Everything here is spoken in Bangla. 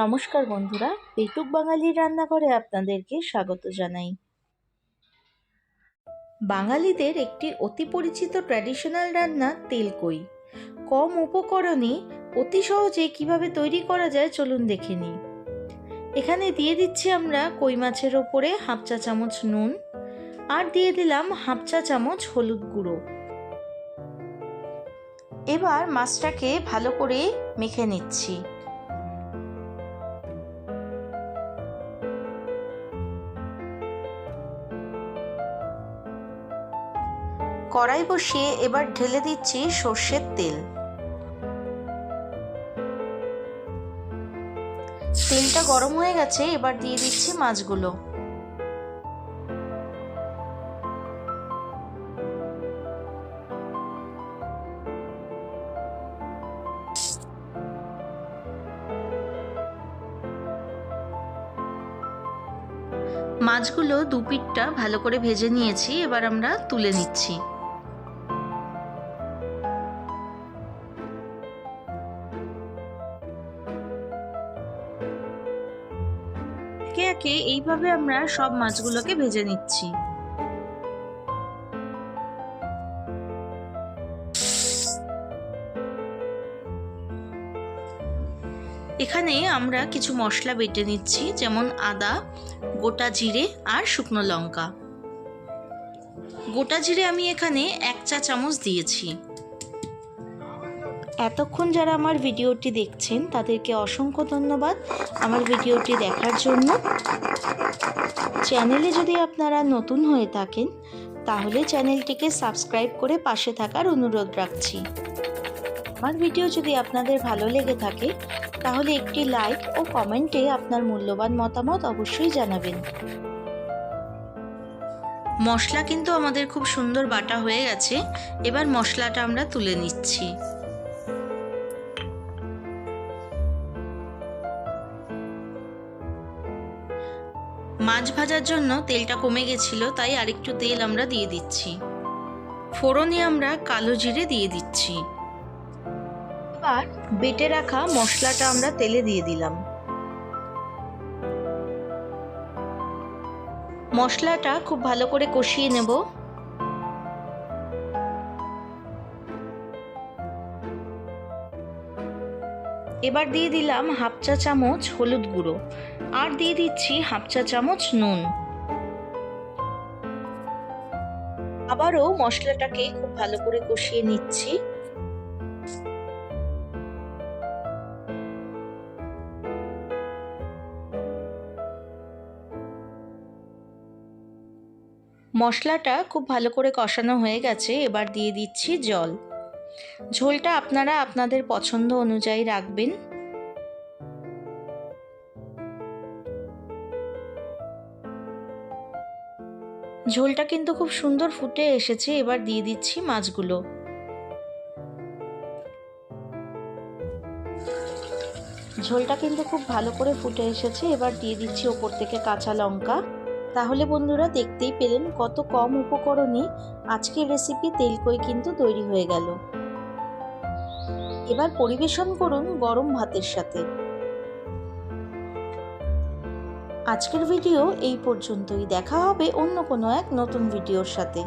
নমস্কার বন্ধুরা, পেটুক বাঙালির রান্নাঘরে আপনাদেরকে স্বাগত জানাই। বাঙালিদের একটি অতি পরিচিত ট্র্যাডিশনাল রান্না তেলকই। কম উপকরণে অতি সহজে কীভাবে তৈরি করা যায় চলুন দেখে নিই। এখানে দিয়ে দিচ্ছি আমরা কই মাছের ওপরে হাফ চা চামচ নুন, আর দিয়ে দিলাম হাফ চা চামচ হলুদ গুঁড়ো। এবার মাছটাকে ভালো করে মেখে নিচ্ছি। কড়াই বসিয়ে এবার ঢেলে দিচ্ছি সর্ষের তেল। তেলটা গরম হয়ে গেছে, এবার দিয়ে দিচ্ছি মাছগুলো। মাছগুলো দু পিঠটা ভালো করে ভেজে নিয়েছি, এবার আমরা তুলে নিচ্ছি। একে একে এইভাবে আমরা সব মাছগুলোকে ভেজে নিচ্ছি। এখানে আমরা কিছু মশলা বেটে নিচ্ছি, যেমন আদা, গোটা জিরে আর শুকনো লঙ্কা। গোটা জিরে আমি এখানে এক চা চামচ দিয়েছি। এতক্ষণ যারা আমার ভিডিওটি দেখছেন, তাদেরকে অসংখ্য ধন্যবাদ আমার ভিডিওটি দেখার জন্য। চ্যানেলে যদি আপনারা নতুন হয়ে থাকেন, তাহলে চ্যানেলটিকে সাবস্ক্রাইব করে পাশে থাকার অনুরোধ রাখছি। আমার ভিডিও যদি আপনাদের ভালো লেগে থাকে, তাহলে একটি লাইক ও কমেন্টে আপনার মূল্যবান মতামত অবশ্যই জানাবেন। মশলা কিন্তু আমাদের খুব সুন্দর বাটা হয়ে গেছে, এবার মশলাটা আমরা তুলে নিচ্ছি। মাছ ভাজার জন্য তেলটা কমে গেছিল, তাই আরেকটু তেল আমরা দিয়ে দিচ্ছি। ফোড়নে আমরা কালো জিরে দিয়ে দিচ্ছি। এবার বেটে রাখা মশলাটা আমরা তেলে দিয়ে দিলাম। মশলাটা খুব ভালো করে কষিয়ে নেব। এবার দিয়ে দিলাম হাফ চা চামচ হলুদ গুঁড়ো। আর দিয়ে দিচ্ছি হাফ চা চামচ নুন। আবারও মশলাটাকে খুব ভালো করে কষিয়ে নিচ্ছি। মশলাটা খুব ভালো করে কষানো হয়ে গেছে, এবার দিয়ে দিচ্ছি জল। ঝোলটা আপনারা আপনাদের পছন্দ অনুযায়ী রাখবেন। ঝোলটা কিন্তু খুব সুন্দর ফুটে এসেছে, এবার দিয়ে দিচ্ছি মাছগুলো। ঝোলটা কিন্তু খুব ভালো করে ফুটে এসেছে, এবার দিয়ে দিচ্ছি ওপর থেকে কাঁচা লঙ্কা। তাহলে বন্ধুরা দেখতেই পেলেন কত কম উপকরণে আজকের রেসিপি তেলকই কিন্তু তৈরি হয়ে গেল। এবার পরিবেশন করুন গরম ভাতের সাথে। আজকের ভিডিও এই পর্যন্তই। দেখা হবে অন্য কোনো এক নতুন ভিডিওর সাথে।